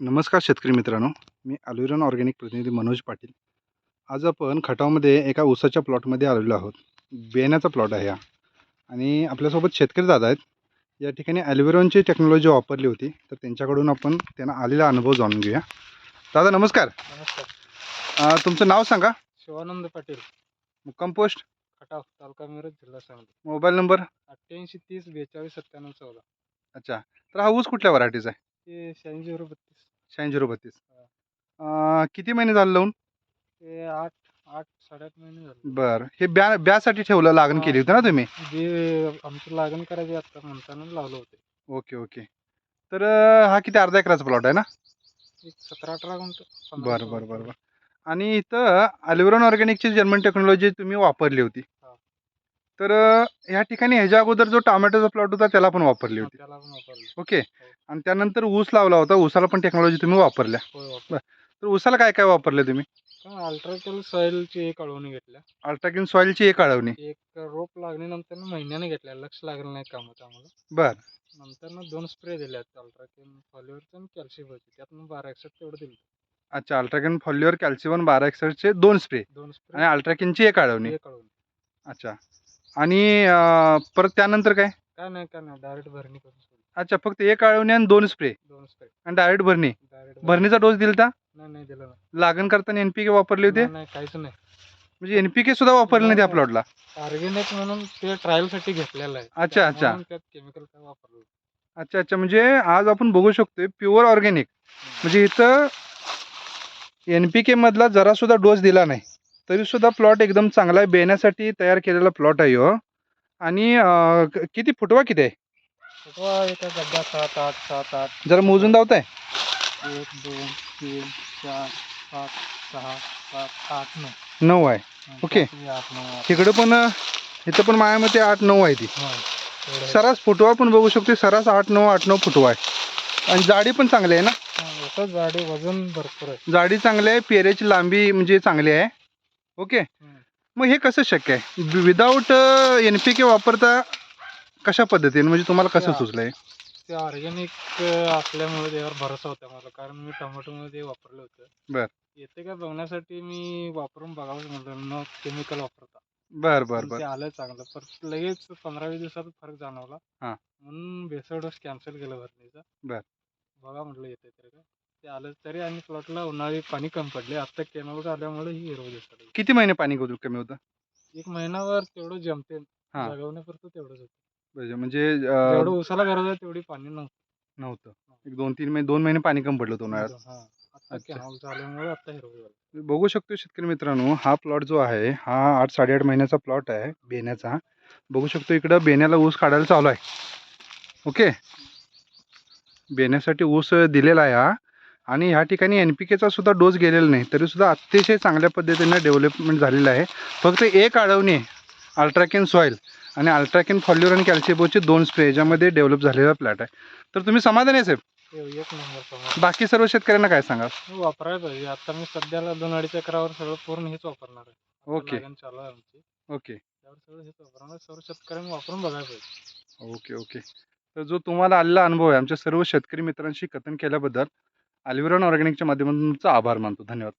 नमस्कार शेतकरी मित्रांनो. मी अल्युरन ऑर्गॅनिक प्रतिनिधी मनोज पाटील. आज आपण खटावमध्ये एका ऊसाच्या प्लॉटमध्ये आलेलो आहोत. बेण्याचा प्लॉट आहे हा. आणि आपल्यासोबत शेतकरी दादा आहेत. या ठिकाणी ॲल्युरॉनची टेक्नॉलॉजी वापरली होती. तर त्यांच्याकडून आपण त्यांना आलेला अनुभव जाणून घेऊया. दादा नमस्कार. नमस्कार. तुमचं नाव सांगा. शिवानंद पाटील. मुक्काम पोस्ट. खटाव तालुका मिरज जिल्हा सांगली. Mobile number? अठ्ठ्याऐंशी तीस बेचाळीस सत्त्याण्णव चौदा. अच्छा. तर हा ऊस कुठल्या व्हरायटीचा आहे? ते शहाऐंशी बत्तीस शहाऐंशी बत्तीस अं, किती महिने झाले लावून? ते आठ आठ साडेआठ महिने झाले. बरं. हे ब्या ब्यासाठी ठेवलं लागण केली होती ना तुम्ही? जे आमचं लागण करायचे आता म्हणताना लावलं होते. Okay okay. तर अं, हा किती अर्धा एकराचा प्लॉट आहे ना? एक सतरा अठरा गुंठ पंधरा बरं बरं बरं. बरं. आणि इथं अल्युरॉन ऑर्गॅनिकची जर्मन टेक्नॉलॉजी तुम्ही वापरली होती. तर ह्या ठिकाणी ह्याच्या अगोदर जो टोमॅटोचा प्लॉट होता त्याला पण वापरली हा, होती. त्याला पण वापरलं ओके. आणि त्यानंतर ऊस लावला होता. ऊसाला पण टेक्नॉलॉजी तुम्ही वापरल्या. होय वापर तर ऊसाला काय काय वापरले तुम्ही? अल्ट्राकेल सॉइलची एक अळवणी घेतल्या. अल्ट्राकिन सॉईलची एक आळवणी एक रोप लागणीनंतर महिन्याने घेतल्या. लक्ष लागलं नाही कामात आम्हाला. बर. नंतर दोन स्प्रे दिल्यात अल्ट्राकेल फॉलिओरचं आणि कॅल्शियमचे त्यातनं बारा एकसष्ट तेवढं दिलं. अच्छा अल्ट्राकिन फॉल्युअर कॅल्सियम बारा एकसष्टचे दोन स्प्रे. दोन आणि स्प्रे अल्ट्राकिनची एक आळवणी एक अळवणी. अच्छा. आणि अं, परत त्यानंतर काय? काय नाही काय नाही डायरेक्ट भरणी करून सोडली. अच्छा फक्त एक आळवणी आणि दोन स्प्रे दोन स्प्रे आणि डायरेक्ट भरणी? डायरेक्ट भरणीचा डोस दिलता? नाही नाही दिलं लागण करताना एनपीके वापरले होते? नाही नाही काहीच नाही. म्हणजे एनपीके सुद्धा वापरले नाही त्या नाही. प्लॉटला ऑर्गेनिक म्हणून ते ट्रायलसाठी घेतलेलं आहे. अच्छा, अच्छा. त्यात केमिकल काय वापरलं अच्छा अच्छा. म्हणजे आज आपण बघू शकतोय प्युअर ऑर्गॅनिक म्हणजे इथं एन पी मधला जरा सुद्धा डोस दिला नाही. तरी सुद्धा प्लॉट एकदम चांगला आहे. बेण्यासाठी तयार केलेला प्लॉट आहे हो. आणि अं, क- किती फुटवा किती आहे? तेव्हा एका गड्डा सात आठ सात आठ. जरा मोजून धावताय एक दोन तीन चार पाच सहा सात आठ नऊ. नऊ आहे. ओके. सातवी, आठ नऊ आठ. तिकडं पण अं, इथं पण मायामध्ये आठ नऊ आहे ती. हा, आहे. सरास फुटवा पण बघू शकतो सरास आठ नऊ आठ नऊ फुटवा आहे. आणि जाडी पण चांगली आहे ना? हा, जाडी वजन भरपूर आहे. जाडी चांगली आहे. पेरेची लांबी म्हणजे चांगली आहे. ओके. मग हे कसं शक्य आहे? विदाऊट एन पी के वापरता कशा पद्धतीने? म्हणजे तुम्हाला कसं. सुचलंय? ते ऑर्गॅनिक असल्यामुळे त्यावर भरोसा होता मला. कारण मी टोमॅटोमध्ये वापरलं होतं. बर. येते का बघण्यासाठी मी वापरून बघावंच म्हटलं न केमिकल वापरता. बर बर बर ते आलं चांगलं. पण लगेच पंधरा वीस दिवसात फरक जाणवला. हा. म्हणून भेसळ डोस कॅन्सल केलं भरणीचा. बर. बघा म्हटलं येते तरी का? ते आलं तरी आणि प्लॉटला उन्हाळी पाणी कमी पडले. आता केमिकल आल्यामुळे ही हिरव दिसत किती महिने पाणी करू कमी होतं? एक महिनाभर तेवढं जमते. हा. जगवण्यापुरतं तेवढंच होतं. म्हणजे- म्हणजे अं, जेवढं उसाला गरज आहे तेवढी पाणी नव्हतं. नव्हतं. एक दोन तीन महिने दोन महिने पाणी कमी पडलं होतं उन्हाळ्यात. हा. आता अच्छा. कॅनॉल झाल्यामुळे आता हिरवं झालं. बघू शकतो शेतकरी मित्रांनो हा प्लॉट जो आहे हा आठ साडेआठ महिन्याचा प्लॉट आहे बेण्याचा. बघू शकतो इकडं बेण्याला ऊस काढायला चालू आहे. ओके? बेण्यासाठी ऊस दिलेला आहे हा. आणि ह्या ठिकाणी एन पी केचा सुद्धा डोस गेलेला नाही. तरीसुद्धा अतिशय चांगल्या पद्धतीने डेव्हलपमेंट झालेलं आहे. फक्त एक आळवणी अल्ट्राकेन सॉईल आणि अल्ट्राकेन फॉल्युर आणि कॅल्शिबोचे दोन स्प्रे याच्यामध्ये डेव्हलप झालेला प्लॅट आहे. तर तुम्ही समाधानी आहे साहेब? ते एक नंबर बाकी सर्व शेतकऱ्यांना काय सांगा वापरायला पाहिजे. आता मी सध्याला दोन अडीच एकरावर सगळं पूर्ण हेच वापरणार आहे. ओके. चालू आहे आमची. ओके. त्यावर सगळं हेच वापरणार सर्व शेतकऱ्यांनी वापरून बघायला पाहिजे. Okay okay. तर जो तुम्हाला आलेला अनुभव आहे आमच्या सर्व शेतकरी मित्रांशी कथन केल्याबद्दल अल्विरॉन ऑर्गॅनिकच्या माध्यमातून तुमचा आभार मानतो. धन्यवाद.